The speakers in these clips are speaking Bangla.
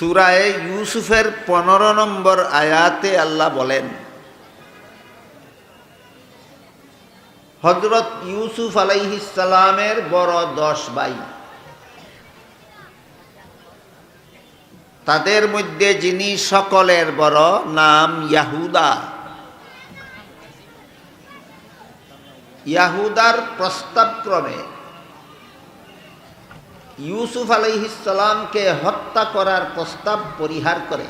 সুরায় ইউসুফের পনেরো নম্বর আয়াতে আল্লাহ বলেন হজরত ইউসুফ আলাইহিসালামের বড় দশ ভাই। তাদের মধ্যে যিনি সকলের বড় নাম ইয়াহুদা। ইয়াহুদার প্রস্তাবক্রমে ইউসুফ আলহিসামকে হত্যা করার প্রস্তাব পরিহার করে।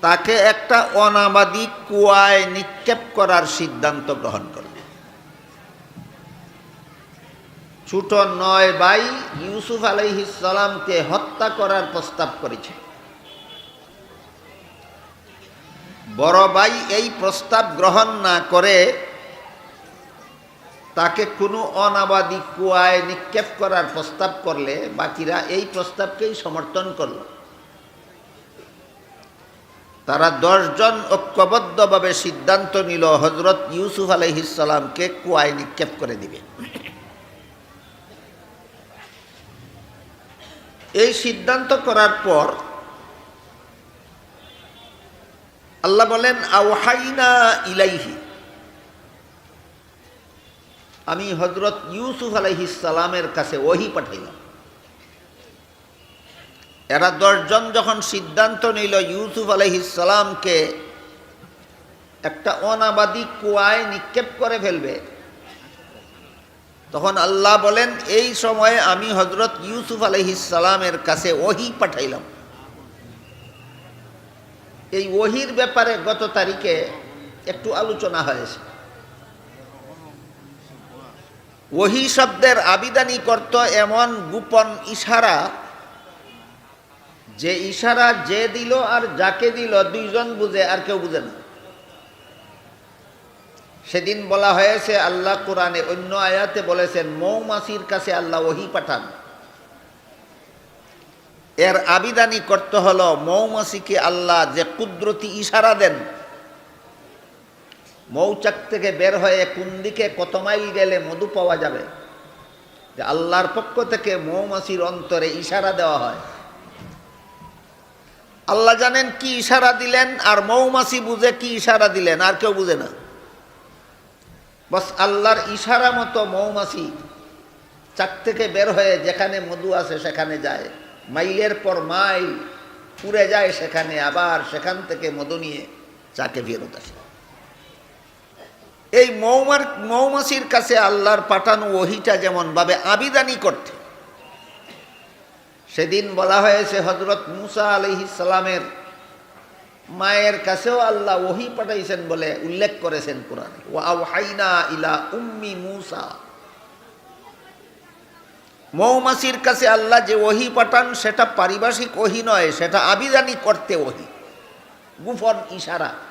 তাকে একটা অনাবাদী কুয়ায় নিক্ষেপ করার সিদ্ধান্ত গ্রহণ করে। ছোট নয় ভাই ইউসুফ আলহিসামকে হত্যা করার প্রস্তাব করেছে। বড় ভাই এই প্রস্তাব গ্রহণ না করে তাকে কোনো অনাবাদী কুয়ায় নিক্ষেপ করার প্রস্তাব করলে বাকিরা এই প্রস্তাবকেই সমর্থন করল। তারা দশজন ঐক্যবদ্ধভাবে সিদ্ধান্ত নিল হজরত ইউসুফ আলহিসামকে কুয়ায় নিক্ষেপ করে দিবে। এই সিদ্ধান্ত করার পর আল্লাহ বলেন, আওহাইনা ইলাইহি। আমি হজরত ইউসুফ আলহিসালামের কাছে ওহি পাঠাইলাম। এরা দশজন যখন সিদ্ধান্ত নিল ইউসুফ আলহিসালামকে একটা অনাবাদী কুয়ায় নিক্ষেপ করে ফেলবে, তখন আল্লাহ বলেন, এই সময়ে আমি হজরত ইউসুফ আলহিসালামের কাছে ওহি পাঠাইলাম। এই ওহির ব্যাপারে গত তারিখে একটু আলোচনা হয়েছে। ওহি শব্দের আবিদানি করত এমন গোপন ইশারা যে ইশারা যে দিল আর যাকে দিল দুইজন বুঝে, আর কেউ বুঝে না। সেদিন বলা হয়েছে, আল্লাহ কোরআনে অন্য আয়াতে বলেছেন মৌমাসির কাছে আল্লাহ ওহি পাঠান। এর আবিদানি করতে হলো মৌমাসিকে আল্লাহ যে কুদরতি ইশারা দেন মৌচাক থেকে বের হয়ে কোন দিকে কত মাইল গেলে মধু পাওয়া যাবে? যে আল্লাহর পক্ষ থেকে মৌমাছির অন্তরে ইশারা দেওয়া হয়। আল্লাহ জানেন কি ইশারা দিলেন আর মৌমাছি বুঝে কি ইশারা দিলেন, আর কেউ বুঝে না। বস আল্লাহর ইশারা মতো মৌমাছি চাক থেকে বের হয়ে যেখানে মধু আছে সেখানে যায়। মাইলের পর মাইল পুড়ে যায় সেখানে, আবার সেখান থেকে মধু নিয়ে চাকে ফেরত আসে। এই মৌমার, মৌমাছির কাছে আল্লাহর পাঠানো ওহিটা যেমন ভাবে আবিদানি করতে। সেদিন বলা হয়েছে হজরত মুসা আলহিসালামের মায়ের কাছেও আল্লাহ ওহি পাঠাইছেন বলে উল্লেখ করেছেন কোরআনে। ওয়াহাইনা ইলা উম্মি মুসা। মৌমাছির কাছে আল্লাহ যে ওহি পাঠান, সেটা পারিভাষিক ওহি নয়, সেটা আবিদানি করতে ওহি। গুফন ইশারা।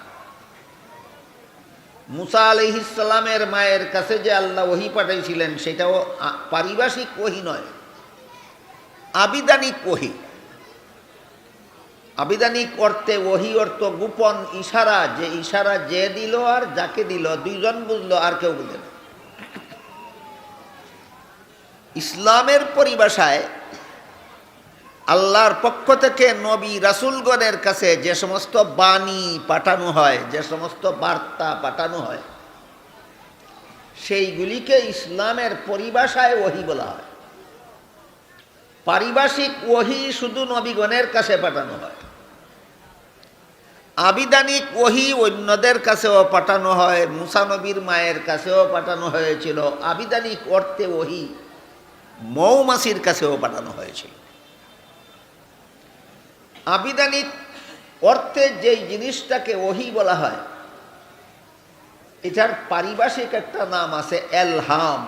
মুসা আলহিসাল্লামের মায়ের কাছে যে আল্লাহ ওহি পাঠাইছিলেন, সেটাও পারিভাষিক ওহি নয়। আবিদানিক ওহি। আবিদানিক অর্থে ওহি অর্থ গোপন ইশারা, যে ইশারা যে দিল আর যাকে দিল, দুইজন বুঝলো আর কেউ বুঝে না। ইসলামের পরিভাষায় আল্লাহর পক্ষ থেকে নবী রাসুলগণের কাছে যে সমস্ত বাণী পাঠানো হয়, যে সমস্ত বার্তা পাঠানো হয়, সেইগুলিকে ইসলামের পরিভাষায় ওহি বলা হয়। পারিভাষিক ওহি শুধু নবীগণের কাছে পাঠানো হয়। আবিদানিক ওহি অন্যদের কাছেও পাঠানো হয় মুসানবীর মায়ের কাছেও পাঠানো হয়েছিল। আবিদানিক অর্থে ওহি মৌমাসির কাছেও পাঠানো হয়েছিল। আবিদানিক অর্থে যেই জিনিসটাকে ওহি বলা হয়, এটার পারিভাষিক একটা নাম আছে এলহাম।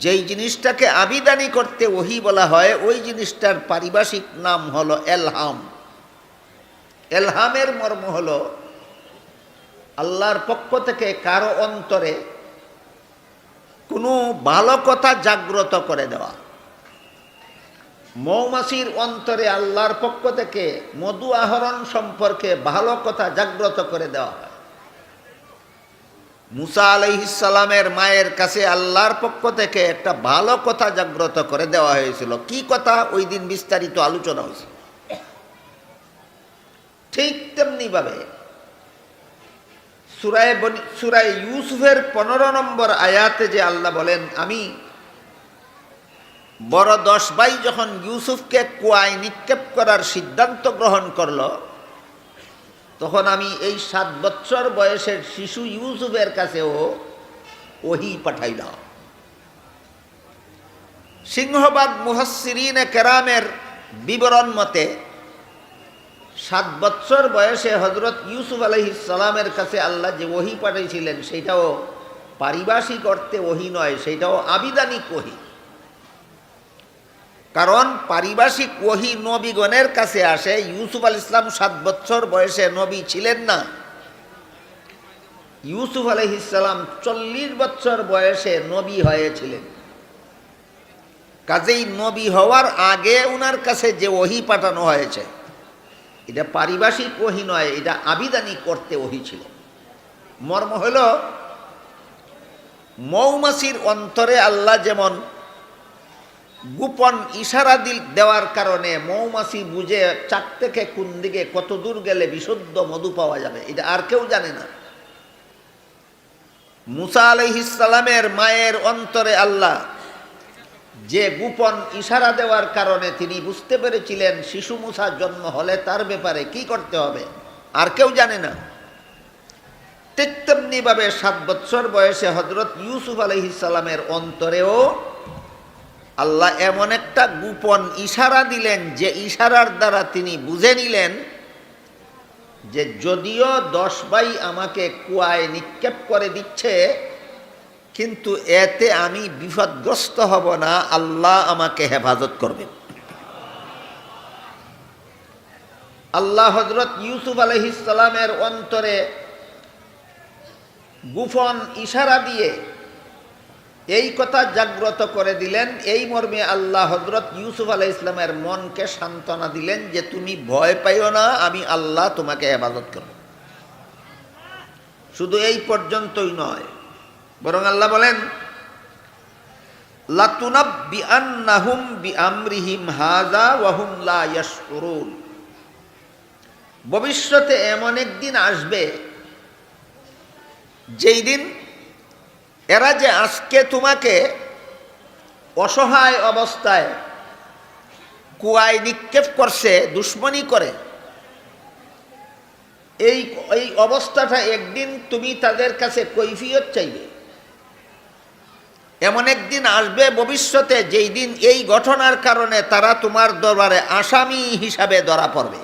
যেই জিনিসটাকে আবিদানি করতে ওহি বলা হয়, ওই জিনিসটার পারিভাষিক নাম হলো এলহাম। এলহামের মর্ম হলো আল্লাহর পক্ষ থেকে কারও অন্তরে কোনো ভালো কথা জাগ্রত করে দেওয়া। মৌমাছির অন্তরে আল্লাহর পক্ষ থেকে মধু আহরণ সম্পর্কে ভালো কথা জাগ্রত করে দেওয়া হয়। মুসা আলাইহিসালামের মায়ের কাছে আল্লাহর পক্ষ থেকে একটা ভালো কথা জাগ্রত করে দেওয়া হয়েছিল। কি কথা? ওই দিন বিস্তারিত আলোচনা হয়েছে। ঠিক তেমনি ভাবে সুরায় সুরায় ইউসুফের পনেরো নম্বর আয়াতে যে আল্লাহ বলেন, আমি বড় দশ ভাই যখন ইউসুফকে কুয়ায় নিক্ষেপ করার সিদ্ধান্ত গ্রহণ করল, তখন আমি এই সাত বছর বয়সের শিশু ইউসুফের কাছেও ওহি পাঠাইলাম। সিংহবাগ মুহসিরিন কেরামের বিবরণ মতে, সাত বছর বয়সে হজরত ইউসুফ সালামের কাছে আল্লাহ যে ওহি পাঠিয়েছিলেন সেটাও পারিভাষিক অর্থে ওহি নয়, সেটাও আবিদানিক ওহি। কারণ পারিভাষিক ওহি নবীগণের কাছে আসে, ইউসুফ আল ইসলাম সাত বছর বয়সে নবী ছিলেন না। ইউসুফ আলহিসাল্লাম চল্লিশ বছর বয়সে নবী হয়েছিলেন। কাজেই নবী হওয়ার আগে ওনার কাছে যে ওহি পাঠানো হয়েছে, এটা পারিভাষিক ওহি নয়, এটা আবিদানি করতে ওহি ছিল। মর্ম হল মৌমাছির অন্তরে আল্লাহ যেমন গোপন ইশারা দিল দেওয়ার কারণে মৌমাছি বুঝে চার থেকে কোন দিকে কত দূর গেলে বিশুদ্ধ মধু পাওয়া যাবে, এটা আর কেউ জানে না। মুসা আলহিসালামের মায়ের অন্তরে আল্লাহ যে গোপন ইশারা দেওয়ার কারণে তিনি বুঝতে পেরেছিলেন শিশু মুসার জন্ম হলে তার ব্যাপারে কি করতে হবে, আর কেউ জানে না। ঠিক তেমনিভাবে সাত বছর বয়সে হজরত ইউসুফ আলহিসাল্লামের অন্তরেও আল্লাহ এমন একটা গোপন ইশারা দিলেন যে ইশারার দ্বারা তিনি বুঝে নিলেন যে যদিও দশ ভাই আমাকে কুয়ায় নিক্ষেপ করে দিচ্ছে, কিন্তু এতে আমি বিপদগ্রস্ত হব না, আল্লাহ আমাকে হেফাজত করবেন। আল্লাহ হজরত ইউসুফ আলহিসালামের অন্তরে গুফন ইশারা দিয়ে এই কথা জাগ্রত করে দিলেন। এই মর্মে আল্লাহ হজরত ইউসুফ আলাহ ইসলামের মনকে সান্ত্বনা দিলেন যে, তুমি ভয় পাইও না, আমি আল্লাহ তোমাকে হেফাজত করব। শুধু এই পর্যন্তই নয়, বরং আল্লাহ বলেন, লাতুনাব্বিআন্নাহুম বিআমরিহিম হাযা ওয়া হুম লা ভবিষ্যতে এমন একদিন আসবে, যেই দিন এরা যে আজকে তোমাকে অসহায় অবস্থায় কুয়ায় নিক্ষেপ করছে, দুশ্মনী করে, এই এই অবস্থাটা একদিন তুমি তাদের কাছে কৈফিয়ত চাইবে। এমন একদিন আসবে ভবিষ্যতে যেই দিন এই ঘটনার কারণে তারা তোমার দরবারে আসামি হিসাবে ধরা পড়বে।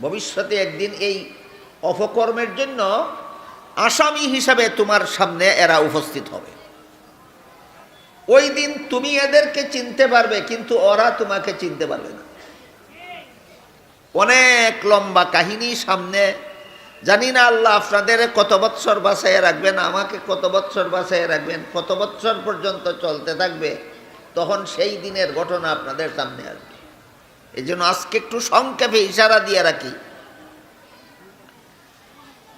ভবিষ্যতে একদিন এই অপকর্মের জন্য আসামি হিসাবে তোমার সামনে এরা উপস্থিত হবে। ওই দিন তুমি এদেরকে চিনতে পারবে, কিন্তু ওরা তোমাকে চিনতে পারবে না। অনেক লম্বা কাহিনী সামনে। জানি না আল্লাহ আপনাদের কত বৎসর বাসায় রাখবেন, আমাকে কত বৎসর বাসায় রাখবেন, কত বৎসর পর্যন্ত চলতে থাকবে, তখন সেই দিনের ঘটনা আপনাদের সামনে আসবে। এই জন্য আজকে একটু সংক্ষেপে ইশারা দিয়ে রাখি।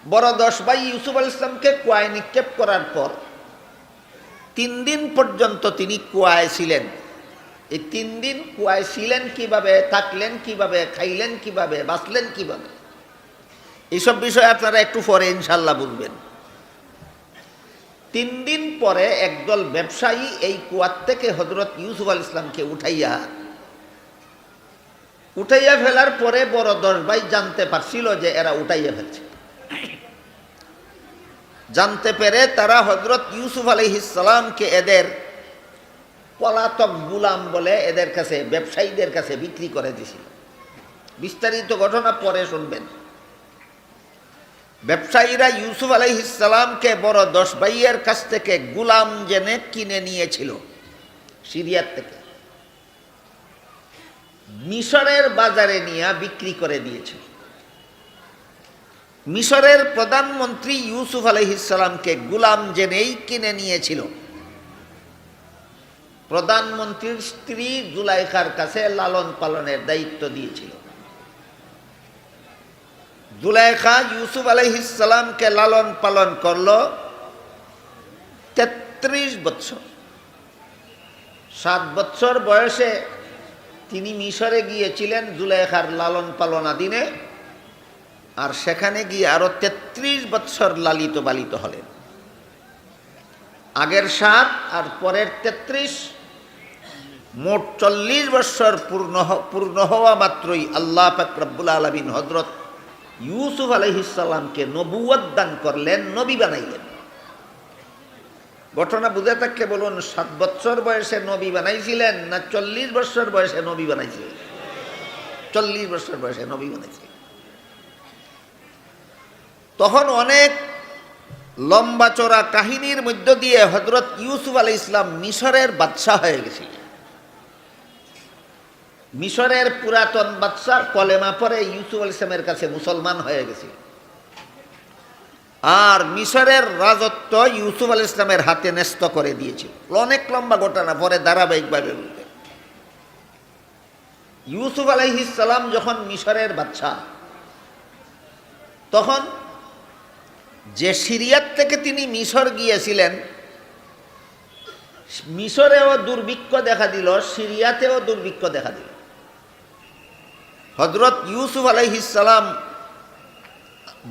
বড় দশ ভাই ইউসুফ আল ইসলামকে কুয়ায় নিক্ষেপ করার পর তিন দিন পর্যন্ত তিনি কুয়ায় ছিলেন। এই তিন দিন কুয়ায় ছিলেন কীভাবে, থাকলেন কীভাবে, খাইলেন কীভাবে, বাঁচলেন কীভাবে? এইসব বিষয়ে আপনারা একটু পরে ইনশাল্লাহ বুঝবেন তিন দিন পরে একদল ব্যবসায়ী এই কুয়ার থেকে হজরত ইউসুফ আল ইসলামকে উঠাইয়া উঠাইয়া ফেলার পরে বড় দশ ভাই জানতে পারছিল যে এরা উঠাইয়া ফেলছে। জানতে পেরে তারা হজরত ইউসুফ আলহিসামকে এদের পলাতক গুলাম বলে এদের কাছে, ব্যবসায়ীদের কাছে বিক্রি করে দিছিল বিস্তারিত ঘটনা পরে শুনবেন। ব্যবসায়ীরা ইউসুফ আলহিসামকে বড় দশ ভাইয়ের কাছ থেকে গুলাম জেনে কিনে নিয়েছিল, সিরিয়ার থেকে। মিশরের বাজারে নিয়ে বিক্রি করে দিয়েছিল। মিশরের প্রধানমন্ত্রী ইউসুফ আলহিসামকে গুলাম জেনেই কিনে নিয়েছিল। প্রধানমন্ত্রীর স্ত্রী জুলাইখার কাছে লালন পালনের দায়িত্ব দিয়েছিল। জুলাইখা ইউসুফ আলহিসামকে লালন পালন করল তেত্রিশ বছর সাত বছর বয়সে তিনি মিশরে গিয়েছিলেন জুলাইখার লালন পালনাধীনে। আর সেখানে গিয়ে আরও তেত্রিশ বৎসর লালিত বালিত হলেন। আগের সাত আর পরের তেত্রিশ মোট চল্লিশ বৎসর পূর্ণ পূর্ণ হওয়া মাত্রই আল্লাহ ফাকরাবুল আলমিন হজরত ইউসুফ আলহিসাল্লামকে নবুয়ত দান করলেন, নবী বানাইলেন। ঘটনা বুঝে থাকলে বলুন, সাত বৎসর বয়সে নবী বানাইছিলেন না চল্লিশ বছর বয়সে নবী বানাইছিলেন? চল্লিশ বছর বয়সে নবী বানাইছিলেন। তখন অনেক লম্বা চড়া কাহিনীর মধ্য দিয়ে হজরত ইউসুফ আলাই ইসলাম মিশরের বাদশাহ হয়ে গেছিলেন। মিশরের পুরাতন বাদশাহ কলেমা পরে ইউসুফ আল ইসলামের কাছে মুসলমান হয়ে গেছে আর মিশরের রাজত্ব ইউসুফ আল ইসলামের হাতে ন্যস্ত করে দিয়েছিল। অনেক লম্বা ঘটনা, পরে ধারাবাহিকভাবে বলতে ইউসুফ আলাইহিসাল্লাম যখন মিশরের বাদশাহ, তখন যে সিরিয়ার থেকে তিনি মিশর গিয়েছিলেন, মিশরেও দুর্ভিক্ষ দেখা দিল, সিরিয়াতেও দুর্ভিক্ষ দেখা দিল। হজরত ইউসুফ আলাইহিসাল্লাম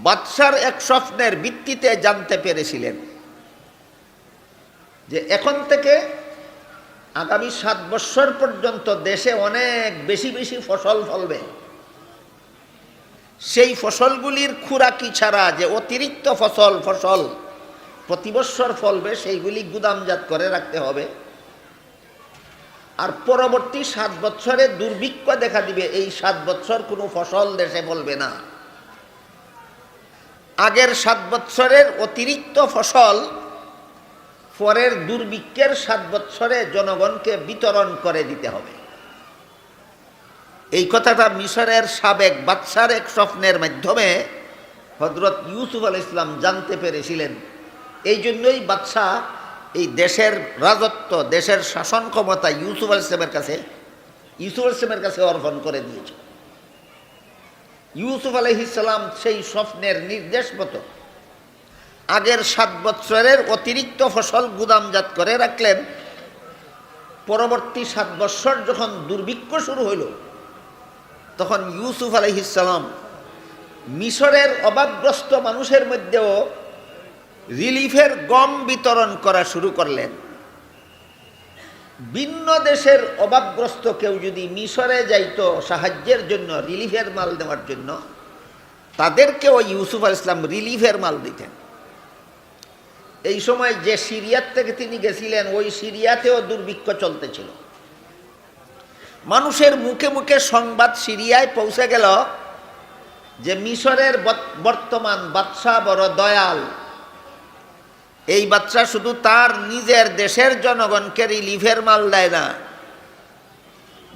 বাদশার এক স্বপ্নের ভিত্তিতে জানতে পেরেছিলেন যে এখন থেকে আগামী সাত বৎসর পর্যন্ত দেশে অনেক বেশি বেশি ফসল ফলবে। সেই ফসলগুলির খুরাকি ছাড়া যে অতিরিক্ত ফসল ফসল, প্রতি বৎসর ফলবে, সেইগুলি গুদামজাত করে রাখতে হবে। আর পরবর্তী সাত বছরে দুর্ভিক্ষ দেখা দিবে, এই সাত বছর কোনো ফসল দেশে বলবে না। আগের সাত বছরের অতিরিক্ত ফসল, পরের দুর্ভিক্ষের সাত বৎসরে জনগণকে বিতরণ করে দিতে হবে। এই কথাটা মিশরের সাবেক বাদশার এক স্বপ্নের মাধ্যমে হজরত ইউসুফ আল ইসলাম জানতে পেরেছিলেন। এই জন্যই বাদশাহ এই দেশের রাজত্ব, দেশের শাসন ক্ষমতা ইউসুফ আল ইসলামের কাছে, ইউসুফ আল ইসলামের কাছে অর্পণ করে দিয়েছে। ইউসুফ আলহিসাল্লাম সেই স্বপ্নের নির্দেশ মতো আগের সাত বৎসরের অতিরিক্ত ফসল গুদামজাত করে রাখলেন। পরবর্তী সাত বৎসর যখন দুর্ভিক্ষ শুরু হইল তখন ইউসুফ আলহিসাল্লাম মিশরের অভাবগ্রস্ত মানুষের মধ্যেও রিলিফের গম বিতরণ করা শুরু করলেন। ভিন্ন দেশের অভাবগ্রস্ত কেউ যদি মিশরে যাইত সাহায্যের জন্য, রিলিফের মাল দেওয়ার জন্য, তাদেরকেও ইউসুফ আল ইসলাম রিলিফের মাল দিতেন। এই সময় যে সিরিয়ার থেকে তিনি গেছিলেন, ওই সিরিয়াতেও দুর্ভিক্ষ চলতেছিল। মানুষের মুখে মুখে সংবাদ সিরিয়ায় পৌঁছে গেল যে মিশরের বর্তমান বাদশাহ বড় দয়াল। এই বাচ্চা শুধু তার নিজের দেশের জনগণকে রিলিফের মাল দেয় না।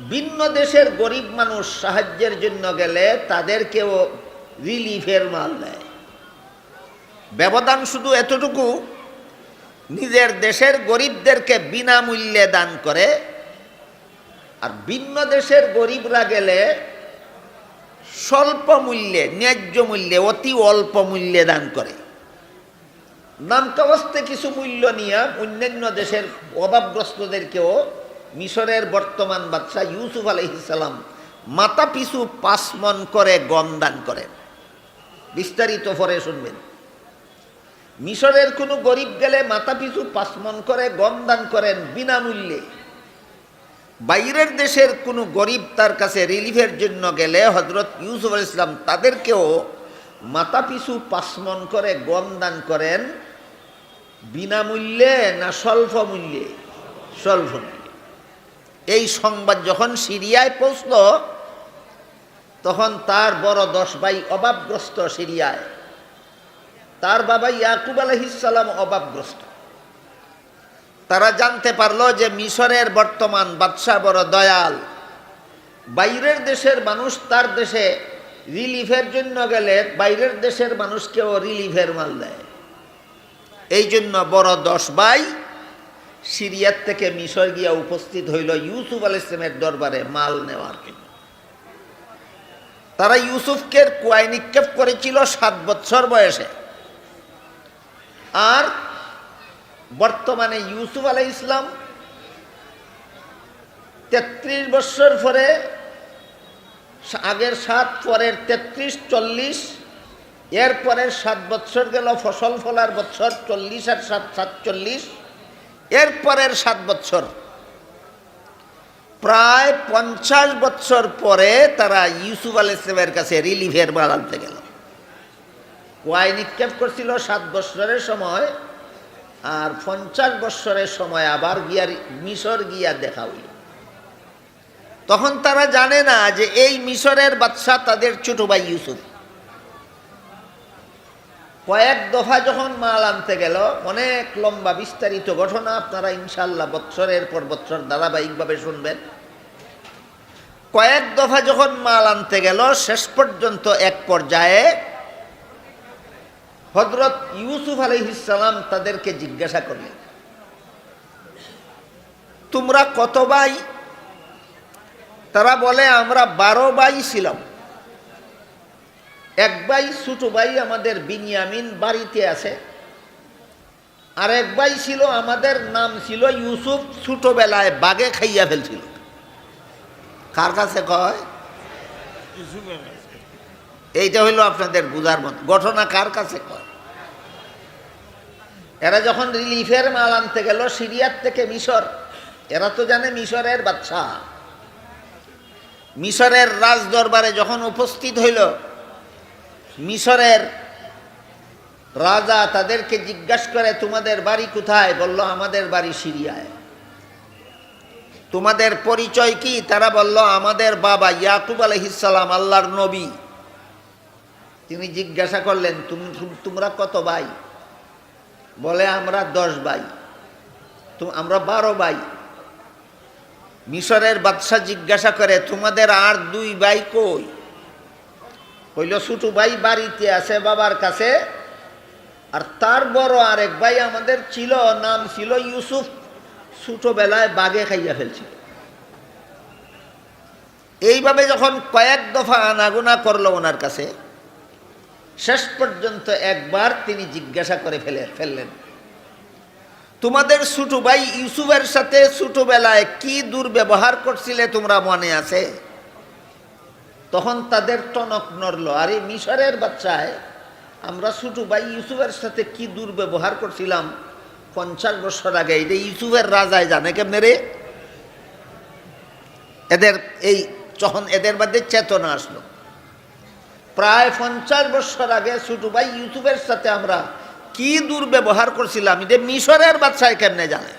ভিন্ন দেশের গরিব মানুষ সাহায্যের জন্য গেলে তাদেরকেও রিলিফের মাল দেয়। ব্যবধান শুধু এতটুকু, নিজের দেশের গরিবদেরকে বিনামূল্যে দান করে আর ভিন্ন দেশের গরিবরা গেলে স্বল্প মূল্যে, ন্যায্য মূল্যে, অতি অল্প মূল্যে দান করে। নামকাবস্তে কিছু মূল্য নিয়ে অন্যান্য দেশের অভাবগ্রস্তদেরকেও মিশরের বর্তমান বাদশাহ ইউসুফ আলহিসাল্লাম মাতা পিছু পাঁচ মন করে গম দান করেন। বিস্তারিত পরে শুনবেন। মিশরের কোনো গরিব গেলে মাথা পিছু পাঁচ মন করে গম দান করেন বিনামূল্যে। বাইরের দেশের কোনো গরিব তার কাছে রিলিফের জন্য গেলে হজরত ইউসুফ আল ইসলাম তাদেরকেও মাথা পিছু পাঁচ মন করে গম দান করেন বিনামূল্যে না স্বল্প মূল্যে স্বল্প মূল্যে এই সংবাদ যখন সিরিয়ায় পৌঁছল, তখন তার বড় দশ ভাই অভাবগ্রস্ত সিরিয়ায়। তার বাবা ইয়াকুব আলহিসাল্লাম অভাবগ্রস্ত। তারা জানতে পারল যে মিশরের বর্তমান বাদশাহ বড় দয়াল। বাইরের দেশের মানুষ তার দেশে রিলিফের জন্য গেলে বাইরের দেশের মানুষকেও রিলিফের মাল দেয়। এই জন্য বড় দশ ভাই সিরিয়ার থেকে মিশর গিয়া উপস্থিত হইল ইউসুফ আল ইসলামের দরবারে মাল নেওয়ার জন্য। তারা ইউসুফকে কুয়ায় নিক্ষেপ করেছিল সাত বছর বয়সে। আর বর্তমানে ইউসুফ আলাই ইসলাম তেত্রিশ বছর পরে, আগের সাত, পরের তেত্রিশ, চল্লিশ এর পরের সাত বছর গেল, ফসল ফলার বছর চল্লিশ আর সাত সাতচল্লিশ এর পরের সাত বছর। প্রায় পঞ্চাশ বছর পরে তারা ইউসুফ আল ইসলামের কাছে রিলিফের মাল আনতে গেল। ওয়াই নিক্ষেপ করছিল সাত বছরের সময়। আর পঞ্চাশ বৎসরের সময় আবার গিয়ার মিশর গিয়া দেখা হইল। তখন তারা জানে না যে এই মিশরের বাদশাহ তাদের ছোট ভাই ইউসুফ। কয়েক দফা যখন মাল আনতে গেল, অনেক লম্বা বিস্তারিত ঘটনা আপনারা ইনশাল্লাহ বৎসরের পর বৎসর ধারাবাহিকভাবে শুনবেন। কয়েক দফা যখন মাল আনতে গেল, শেষ পর্যন্ত এক পর্যায়ে হজরত ইউসুফ আলহিসাল্লাম তাদেরকে জিজ্ঞাসা করলেন তোমরা কত ভাই? তারা বলে আমরা বারো ভাই ছিলাম। এক ভাই ছোটো ভাই আমাদের বিনিয়ামিন বাড়িতে আছে। আর এক ভাই ছিল আমাদের নাম ছিল ইউসুফ ছোটবেলায় বাগে খাইয়া ফেলছিল। কার কাছে কয়? এইটা হইল আপনাদের বুঝার মত। ঘটনা কার কাছে কয়? এরা যখন রিলিফের মাল আনতে গেল সিরিয়ার থেকে মিশর, এরা তো জানে মিশরের বাচ্চা মিশরের রাজ দরবারে যখন উপস্থিত হইল, মিশরের রাজা তাদেরকে জিজ্ঞাসা করে, তোমাদের বাড়ি কোথায়? বলল, আমাদের বাড়ি সিরিয়ায়। তোমাদের পরিচয় কি? তারা বলল, আমাদের বাবা ইয়াকুব আলহিসাল্লাম আল্লাহর নবী। তিনি জিজ্ঞাসা করলেন, তুমি, তোমরা কত ভাই? বলে, আমরা দশ ভাই। তো আমরা বারো ভাই। মিশরের বাদশাহ জিজ্ঞাসা করে, তোমাদের আর দুই ভাই কই? হইল ছোটো ভাই বাড়িতে আছে বাবার কাছে, আর তার বড় আরেক ভাই আমাদের ছিল, নাম ছিল ইউসুফ। ছোটবেলায় বাগে খাইয়া ফেলছিল। এইভাবে যখন কয়েক দফা আনাগুনা করল ওনার কাছে শেষ পর্যন্ত একবার তিনি জিজ্ঞাসা করে ফেলে, ফেললেন, তোমাদের ছোট ভাই ইউসুফের সাথে ছোটবেলায় কি দুর্ব্যবহার করছিলে তোমরা মনে আছে? তখন তাদের টনক নড়ল, আর এই মিশরের বাচ্চায় আমরা ছোট ভাই ইউসুফের সাথে কি দুর্ব্যবহার করছিলাম? পঞ্চাশ বছর আগে এটা ইউসুফের রাজায় জানে কেমনে রে? এদের, এই যখন এদের মধ্যে চেতনা আসলো। প্রায় পঞ্চাশ বছর আগে ছোট ভাই ইউসুফের সাথে আমরা কি দুর্ব্যবহার করছিলাম? যে মিশরের বাচ্চায় কেমনে জানে?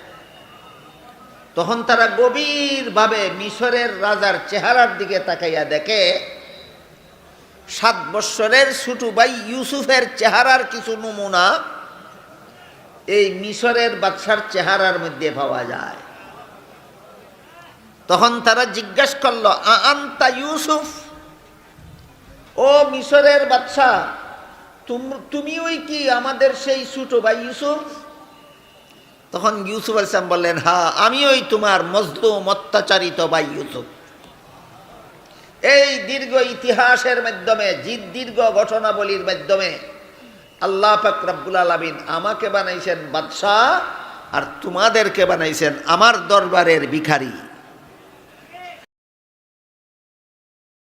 তখন তারা গভীরভাবে মিশরের রাজার চেহারার দিকে তাকাইয়া দেখে, সাত বৎসরের ছোটো ভাই ইউসুফের চেহারার কিছু নমুনা এই মিশরের বাদশার চেহারার মধ্যে পাওয়া যায়। তখন তারা জিজ্ঞেস করল আন্তা ইউসুফ? ও মিশরের বাদশাহ তুমি ওই কি আমাদের সেই ছোটো ভাই ইউসুফ? তখন ইউসুফ আলসালাম বললেন, হা, আমি ওই তোমার মজলুম, অত্যাচারিত ভাই ইউসুফ। এই দীর্ঘ ইতিহাসের মাধ্যমে, জিদ দীর্ঘ ঘটনাবলীর মাধ্যমে আল্লাহ পাক রব্বুল আলমিন আমাকে বানাইছেন বাদশাহ আর তোমাদেরকে বানাইছেন আমার দরবারের ভিখারি।